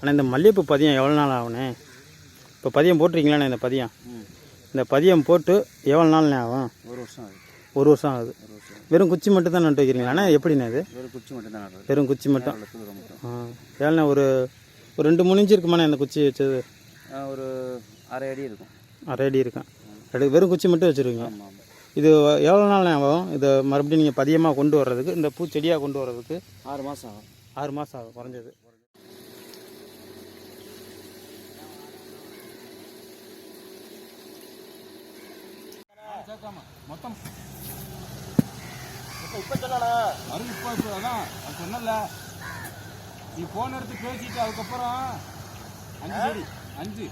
ஆனால் இந்த மல்லிகைப்பூ பதியம் எவ்வளோ நாள் ஆகுண்ணே இப்போ பதியம் போட்டிருக்கீங்களாண்ணே இந்த பதியம்? இந்த பதியம் போட்டு எவ்வளோ நாள்ண்ணே ஆகும்? ஒரு வருஷம் ஆகுது. ஒரு வருஷம் ஆகுது. வெறும் குச்சி மட்டும் தான் நட்டு வைக்கிறீங்களாண்ணே? எப்படிண்ணே இது? வெறும் குச்சி மட்டும் தான் வெறும் குச்சி மட்டும்? ஆ ஏழண்ணே ஒரு ஒரு ரெண்டு மூணு இன்ச்சு இருக்குமாண்ணே இந்த குச்சி வச்சது? ஒரு அரை அடி இருக்கும். அரை அடி இருக்கும். ரெண்டு வெறும் குச்சி மட்டும் வச்சுருக்கீங்க இது எவ்வளோ நாள் ஆகும்? இதை மறுபடியும் நீங்கள் பதியமாக கொண்டு வர்றதுக்கு இந்த பூச்செடியாக கொண்டு வர்றதுக்கு? ஆறு மாதம் ஆகும். ஆறு மாதம் ஆகும் குறைஞ்சது. மொத்தம் இப்போ சொல்லடா. இப்போ இப்போ அதான் அது சொன்னல நீ போன எடுத்து பேசிட்டு அதுக்கப்புறம் அஞ்சு செடி அஞ்சு.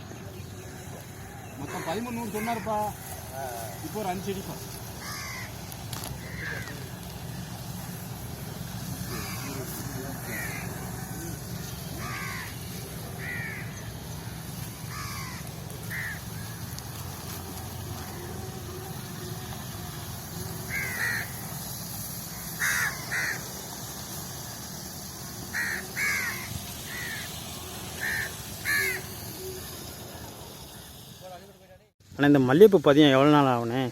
மொத்தம் பதிமூணு சொன்னாருப்பா. இப்போ ஒரு அஞ்சு செடிப்பா ஆனால் இந்த மல்லிகைப்பூ பதியம் எவ்வளோ நாள் ஆகுண்ணே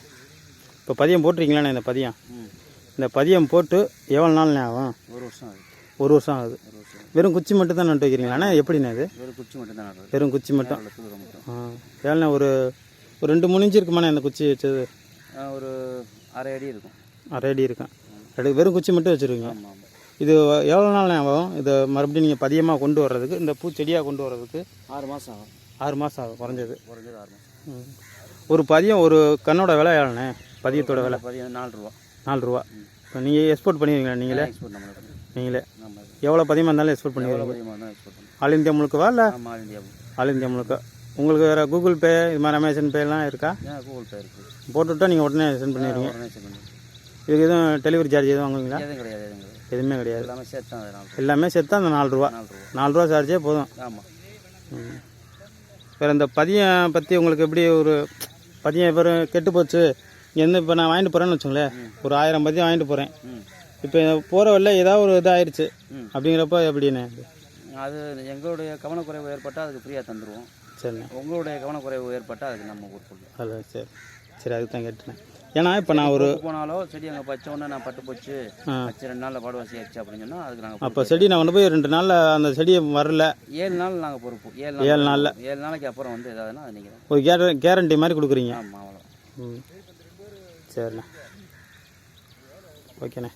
இப்போ பதியம் போட்டிருக்கீங்களாண்ணே இந்த பதியம்? இந்த பதியம் போட்டு எவ்வளோ நாள்ண்ணே ஆகும்? ஒரு வருஷம் ஆகுது. ஒரு வருஷம் ஆகுது. வெறும் குச்சி மட்டும் தான் நட்டு வைக்கிறீங்களாண்ணே எப்படிண்ணே இது? வெறும் குச்சி மட்டும் தான் வெறும் குச்சி மட்டும்? ஆ. ஏழண்ணே ஒரு ஒரு ரெண்டு மூணு இன்ச்சு இருக்குமாண்ணே இந்த குச்சி வச்சது? ஒரு அரை அடி இருக்கும். அரை அடி இருக்கும். ரெண்டு வெறும் குச்சி மட்டும் வச்சுருக்கீங்க? இது எவ்வளோ நாள்ண்ணே ஆகும்? இதை மறுபடியும் நீங்கள் பதியமாக கொண்டு வர்றதுக்கு இந்த பூச்செடியாக கொண்டு வர்றதுக்கு? ஆறு மாதம் ஆகும். ஆறு மாதம் ஆகும் குறைஞ்சது. குறைஞ்சது ஆறு மாதம் ம். ஒரு பதியம் ஒரு கண்ணோட விலை எவ்வளோண்ணே? பதியத்தோட விலை? பதினஞ்சு நாலு ரூபா நாலு ரூபா இப்போ நீங்கள்? எக்ஸ்போர்ட் பண்ணிடுவீங்களா நீங்களே. நீங்களே எவ்வளோ பதியமாக இருந்தாலும் எக்ஸ்போர்ட் பண்ணுறோம் ஆல் இந்தியா முழுக்கவா இல்லை? ஆல் இந்தியா ஆல் இந்தியா முழுக்க. உங்களுக்கு வேறு கூகுள் பே இது மாதிரி அமேசான் பேலாம் இருக்கா? கூகுள் பே இருக்குது போட்டுவிட்டா நீங்கள் உடனே சென்ட் பண்ணிடுவீங்க. இதுக்கு எதுவும் டெலிவரி சார்ஜ் எதுவும் வாங்குவீங்களா? எதுவும் கிடையாது எல்லாமே சேர்த்து அந்த நாலு ரூபா நாலு ரூபா நாலு ரூபா சார்ஜே போதும். ஆமாம். வேறு இந்த பதியம் பற்றி உங்களுக்கு எப்படி ஒரு பதியம் இப்போ கெட்டு போச்சு. இங்கேருந்து இப்போ நான் வாங்கிட்டு போகிறேன்னு வச்சுங்களேன். ஒரு ஆயிரம் பதியம் வாங்கிட்டு போகிறேன் இப்போ போகிற வழில ஏதாவது ஒரு இதாயிருச்சு. ம். அப்படிங்கிறப்ப எப்படிண்ணே அது எங்களுடைய கவனக்குறைவு ஏற்பட்டால் அதுக்கு ஃப்ரீயாக தந்துடுவோம் சரிண்ணே. உங்களுடைய கவனக்குறைவு ஏற்பட்டால் அதுக்கு நம்ம கொடுத்துருவோம் அதில் சரி. சரி அதுக்கு தான் கேட்டேன். ஏன்னா இப்போ நான் ஒரு போனாலோ செடி அங்கே பச்ச உடனே நான் பட்டு போச்சு. வச்சு ரெண்டு நாளில் பாடு வசி ஆச்சு அப்படின்னு சொன்னால் அதுக்கு நாங்கள் அப்போ செடி நான் கொண்டு போய் ரெண்டு நாளில் அந்த செடியை வரல. ஏழு நாள் நாங்கள் பொறுப்பு. ஏழு ஏழு நாள் நாள்ல. ஏழு நாளைக்கு அப்புறம் வந்து ஏதாவதுன்னா அது நீங்கள் ஒரு கேர கேரண்டி மாதிரி கொடுக்குறீங்க. ஆமாம் அவ்வளோ ம். சரிண்ணே. ஓகேண்ணே.